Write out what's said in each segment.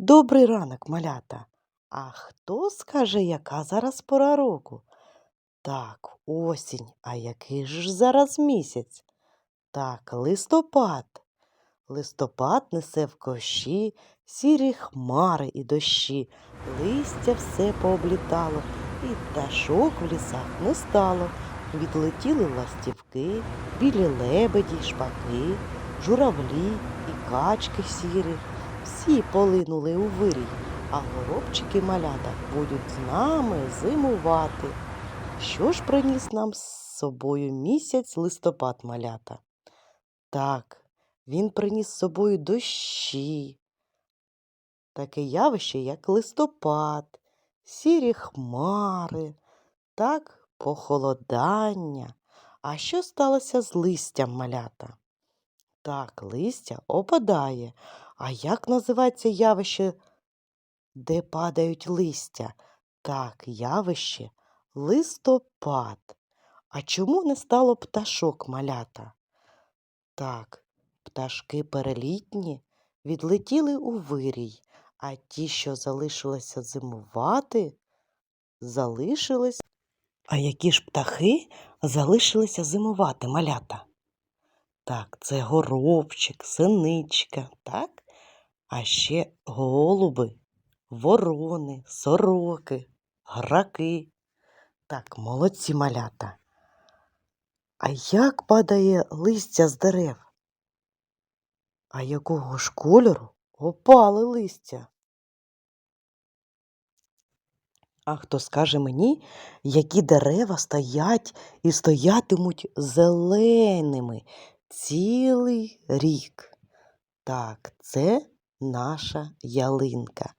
Добрий ранок, малята. А хто скаже, яка зараз пора року? Так, осінь. А який ж зараз місяць? Так, листопад. Листопад несе в кощі сірі хмари і дощі. Листя все пооблітало, і пташок в лісах не стало. Відлетіли ластівки, білі лебеді, шпаки, журавлі і качки сірі. Всі полинули у вирій, а горобчики малята будуть з нами зимувати. Що ж приніс нам з собою місяць листопад малята? Так, він приніс з собою дощі, таке явище, як листопад, сірі хмари, так, похолодання. А що сталося з листям малята? Так, листя опадає. А як називається явище, де падають листя? Так, явище листопад. А чому не стало пташок малята? Так, пташки перелітні відлетіли у вирій, а ті, що залишилися зимувати, залишились. А які ж птахи залишилися зимувати малята? Так, це горобчик, синичка, так? А ще голуби, ворони, сороки, граки. Так, молодці малята. А як падає листя з дерев? А якого ж кольору опали листя? А хто скаже мені, які дерева стоять і стоятимуть зеленими цілий рік? Так, це наша ялинка.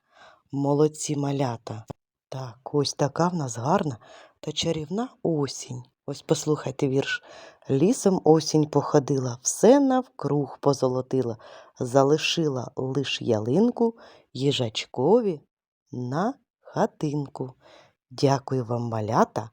Молодці малята. Так, ось така в нас гарна та чарівна осінь. Ось послухайте вірш. Лісом осінь походила, все навкруг позолотила, залишила лиш ялинку їжачкові на хатинку. Дякую вам, малята,